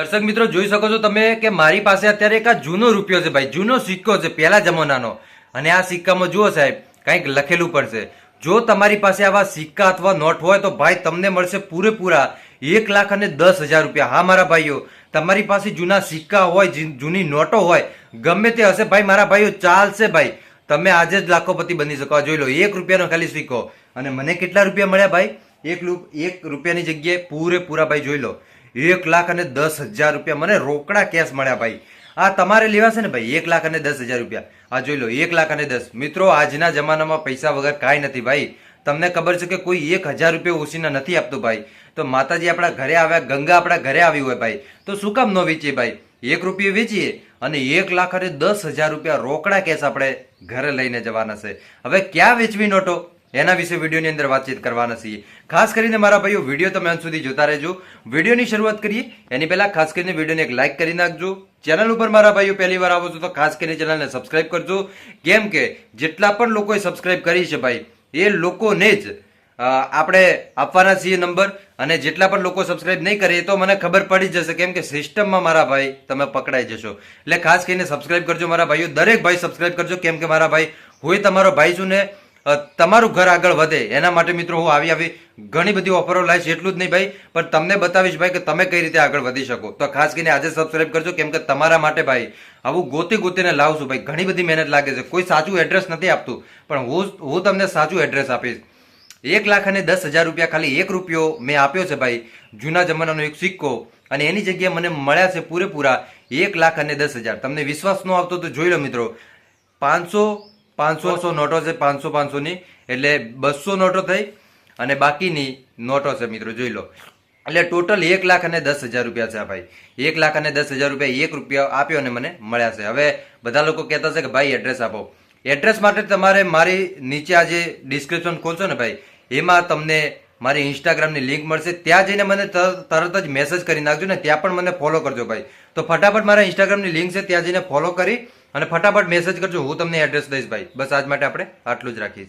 દર્શક મિત્રો, જોઈ શકો છો તમે કે મારી પાસે અત્યારે એક આ જૂનો રૂપિયો છે ભાઈ, જૂનો સિક્કો છે, પહેલા જમાનાનો. અને આ સિક્કામાં જુઓ સાહેબ, કંઈક લખેલું પડશે જો તમારી પાસે આવા સિક્કા અથવા નોટ હોય તો ભાઈ તમને મળશે પૂરેપૂરા એક લાખ અને દસ હજાર રૂપિયા. હા, મારા ભાઈઓ, તમારી પાસે જૂના સિક્કા હોય જૂની નોટો હોય, ગમે તે હશે ભાઈ, મારા ભાઈઓ ચાલશે ભાઈ. તમે આજે જ લાખોપતિ બની શકો. જોઈ લો, એક રૂપિયાનો ખાલી સિક્કો. અને મને કેટલા રૂપિયા મળ્યા ભાઈ? એક એક રૂપિયાની જગ્યાએ પૂરેપૂરા ભાઈ, જોઈ લો. એક લાખ અને દસ હજાર રૂપિયા મને રોકડા કેશ મળ્યા ભાઈ. આ તમારે લેવા છે ને ભાઈ, એક લાખ અને દસ હજાર રૂપિયા. આ જોઈ લો, એક લાખ અને દસ. મિત્રો, આજના જમાનામાં પૈસા વગર કાંઈ નથી ભાઈ. તમને ખબર છે કે કોઈ એક હજાર રૂપિયા ઓછીના નથી આપતું ભાઈ. તો માતાજી આપણા ઘરે આવ્યા, ગંગા આપણા ઘરે આવી હોય ભાઈ. તો શું કામ ન વેચીએ ભાઈ? એક રૂપિયે વેચીએ અને એક લાખ અને દસ હજાર રૂપિયા રોકડા કેસ આપણે ઘરે લઈને જવાના છે. હવે ક્યાં વેચવી નોટો? એના વિશે વિડીયોની અંદર વાતચીત કરવાના છીએ. ખાસ કરીને મારા ભાઈઓ, વીડિયો તમે અંત સુધી જોતા રહેજો. વિડીયોની શરૂઆત કરીએ. એની પહેલા ખાસ કરીને વિડીયોને એક લાઇક કરી નાખજો. ચેનલ ઉપર મારા ભાઈઓ પહેલી વાર આવો છો તો ખાસ કરીને ચેનલને સબસ્ક્રાઇબ કરજો. કેમ કે જેટલા પણ લોકોએ સબસ્ક્રાઇબ કરી છે ભાઈ, એ લોકોને જ આપણે આપવાના છીએ નંબર. અને જેટલા પણ લોકો સબસ્ક્રાઇબ નહીં કરે તો મને ખબર પડી જશે કેમ કે સિસ્ટમમાં મારા ભાઈ તમે પકડાઈ જશો. એટલે ખાસ કરીને સબસ્ક્રાઇબ કરજો મારા ભાઈઓ. દરેક ભાઈ સબસ્ક્રાઇબ કરજો, કેમ કે મારા ભાઈ, હું તમારો ભાઈ છું ને તમારું ઘર આગળ વધે. એના માટે મિત્રો હું આવી આવી ઘણી બધી ઓફરો લાવીશ એટલું જ નહીં ભાઈ, પણ તમને બતાવીશ ભાઈ કે તમે કઈ રીતે આગળ વધી શકો. તો ખાસ કરીને આજે સબસ્ક્રાઈબ કરજો, કેમ કે તમારા માટે ભાઈ આવું ગોતી ગોતીને લાવશું ભાઈ. ઘણી બધી મહેનત લાગે છે. કોઈ સાચું એડ્રેસ નથી આપતું, પણ હું હું તમને સાચું એડ્રેસ આપીશ. એક લાખ અને દસ હજાર રૂપિયા ખાલી એક રૂપિયો મેં આપ્યો છે ભાઈ, જૂના જમાનાનો એક સિક્કો. અને એની જગ્યાએ મને મળ્યા છે પૂરેપૂરા એક લાખ અને દસ હજાર. તમને વિશ્વાસ ન આવતો તો જોઈ લો મિત્રો, પાંચસો પાંચસો સો નોટો છે પાંચસો પાંચસોની. એટલે બસો નોટો થઈ અને બાકીની નોટો છે મિત્રો જોઈ લો. એટલે ટોટલ એક લાખ અને દસ હજાર રૂપિયા છે આ ભાઈ. એક લાખ અને દસ હજાર રૂપિયા એક રૂપિયા આપ્યો અને મને મળ્યા છે. હવે બધા લોકો કહેતા છે કે ભાઈ એડ્રેસ આપો. એડ્રેસ માટે તમારે મારી નીચે આ જે ડિસ્ક્રિપ્શન ખોલશો ને ભાઈ એમાં તમને મારી ઇન્સ્ટાગ્રામની લિંક મળશે. ત્યાં જઈને મને તર- તરત જ મેસેજ કરી નાખજો ને ત્યાં પણ મને ફોલો કરજો ભાઈ. તો ફટાફટ મારા ઇન્સ્ટાગ્રામની લિંક છે ત્યાં જઈને ફોલો કરી અને ફટાફટ મેસેજ કરજો, હું તમને એડ્રેસ દઈશ ભાઈ. બસ આજ માટે આપણે આટલું જ રાખીએ છીએ.